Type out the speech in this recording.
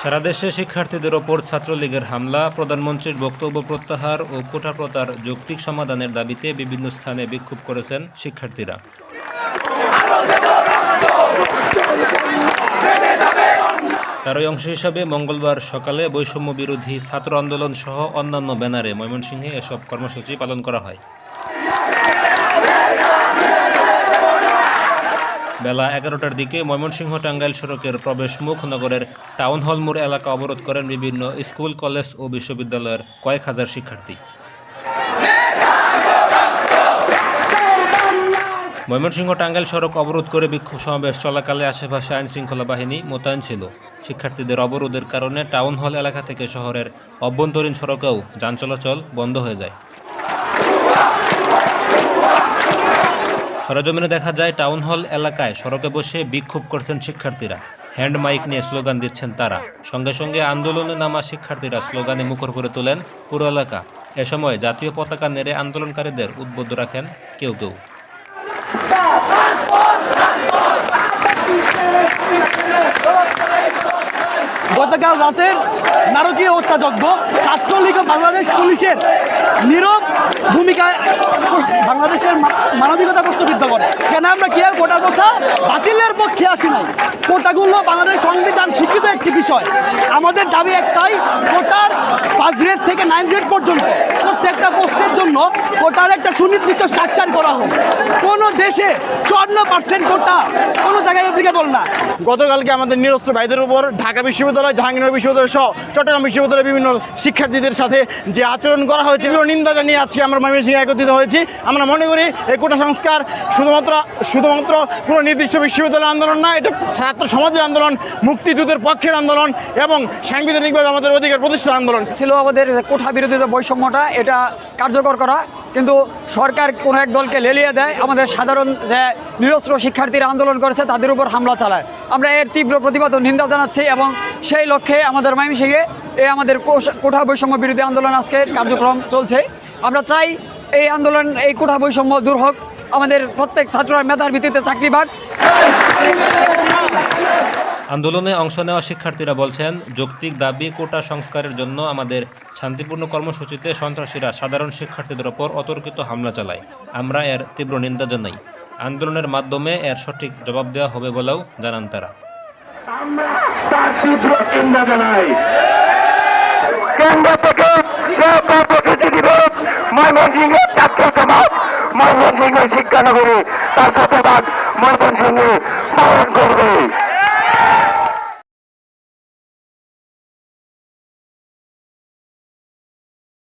সারা দেশে শিক্ষার্থীদের ওপর ছাত্রলীগের হামলা, প্রধানমন্ত্রীর বক্তব্য প্রত্যাহার ও কোটা প্রতার যৌক্তিক সমাধানের দাবিতে বিভিন্ন স্থানে বিক্ষোভ করেছেন শিক্ষার্থীরা। তারই অংশ হিসাবে মঙ্গলবার সকালে বৈষম্য বিরোধী ছাত্র আন্দোলন সহ অন্যান্য ব্যানারে ময়মনসিংহে এসব কর্মসূচি পালন করা হয়। বেলা এগারোটার দিকে ময়মনসিংহ টাঙ্গাইল সড়কের প্রবেশমুখ নগরের টাউন হল মোড় এলাকা অবরোধ করেন বিভিন্ন স্কুল, কলেজ ও বিশ্ববিদ্যালয়ের কয়েক হাজার শিক্ষার্থী। ময়মনসিংহ টাঙ্গাইল সড়ক অবরোধ করে বিক্ষোভ সমাবেশ চলাকালে আশেপাশে আইন শৃঙ্খলা বাহিনী মোতায়েন ছিল। শিক্ষার্থীদের অবরোধের কারণে টাউন হল এলাকা থেকে শহরের অভ্যন্তরীণ সড়কেও যান চলাচল বন্ধ হয়ে যায়। সরজমিনে দেখা যায়, টাউন হল এলাকায় সড়কে বসে বিক্ষোভ করছেন শিক্ষার্থীরা। হ্যান্ড মাইক নিয়ে স্লোগান দিচ্ছেন তারা। সঙ্গে সঙ্গে আন্দোলনে নামা শিক্ষার্থীরা স্লোগানে মুখর করে তোলেন পুরো এলাকা। এ সময় জাতীয় পতাকা নেড়ে আন্দোলনকারীদের উদ্বুদ্ধ রাখেন কেউ কেউ। গতকাল রাতের নারকীয় হত্যাযজ্ঞ ছাত্রলীগ বাংলাদেশ পুলিশের নীরব ভূমিকায় বাংলাদেশের মানবিকতা প্রশ্নবিদ্ধ করে। কেন আমরা কেউ কোটা কথা বাতিলের পক্ষে আসি নাই। কোটাগুলো বাংলাদেশ সংবিধান স্বীকৃত একটি বিষয়। আমাদের দাবি একটাই, কোটার ফার্স্ট গ্রেড থেকে নাইন গ্রেড পর্যন্ত প্রত্যেকটা পোস্টের জন্য কোটার একটা সুনির্দিষ্ট স্ট্রাকচার করা হোক। কোনো দেশে চুয়ান্ন পার্সেন্ট কোটা কোনো জায়গায় অ্যাপ্লিকেবল না। গতকালকে আমাদের নিরস্ত্র ভাইদের উপর ঢাকা বিশ্ববিদ্যালয়, জাহাঙ্গীরনগর বিশ্ববিদ্যালয় সহ চট্টগ্রাম বিশ্ববিদ্যালয়ের বিভিন্ন শিক্ষার্থীদের সাথে যে আচরণ করা হয়েছে নিন্দা জানিয়ে আজকে আমরা ময়মনসিংহে একত্রিত হয়েছি। আমরা মনে করি এই কোটা সংস্কার শুধুমাত্র শুধুমাত্র কোনো নির্দিষ্ট বিশ্ববিদ্যালয় আন্দোলন না, এটা ছাত্র সমাজের আন্দোলন, মুক্তিযুদ্ধের পক্ষের আন্দোলন এবং সাংবিধানিকভাবে আমাদের অধিকার প্রতিষ্ঠার আন্দোলন। ছিল আমাদের কোঠা বিরোধী যে বৈষম্যটা, এটা কার্যকর করা। কিন্তু সরকার কোনো এক দলকে লেলিয়ে দেয়, আমাদের সাধারণ যে নিরস্ত্র শিক্ষার্থীরা আন্দোলন করেছে, তাদের উপর হামলা চালায়। আমরা এর তীব্র প্রতিবাদ ও নিন্দা জানাচ্ছি এবং সেই লক্ষ্যে আমাদের মাইমিসিংহে এ আমাদের কোঠা বৈষম্য বিরোধী আন্দোলন আজকে কার্যক্রম চলছে। আমরা চাই এই আন্দোলন এই কোঠা বৈষম্য দূর হোক। আমাদের প্রত্যেক ছাত্ররা মেধার ভিত্তিতে চাকরি পাক। আন্দোলনে অংশ নেওয়া শিক্ষার্থীরা বলছেন যৌক্তিক দাবি কোটা সংস্কারের জন্য আমাদের শান্তিপূর্ণ কর্মসূচিতে সন্ত্রাসীরা সাধারণ শিক্ষার্থীদের ওপর অতর্কিত হামলা চালায়। আমরা এর তীব্র নিন্দা জানাই। আন্দোলনের মাধ্যমে এর সঠিক জবাব দেওয়া হবে বলেও জানান তারা। তার তীব্র চিন্তা জানাই। ময়মনসিংহের ছাত্র সমাজ ময়মনসিংহ শিক্ষানগরী। তার শতভাগ ময়মনসিংহে পালন করবে।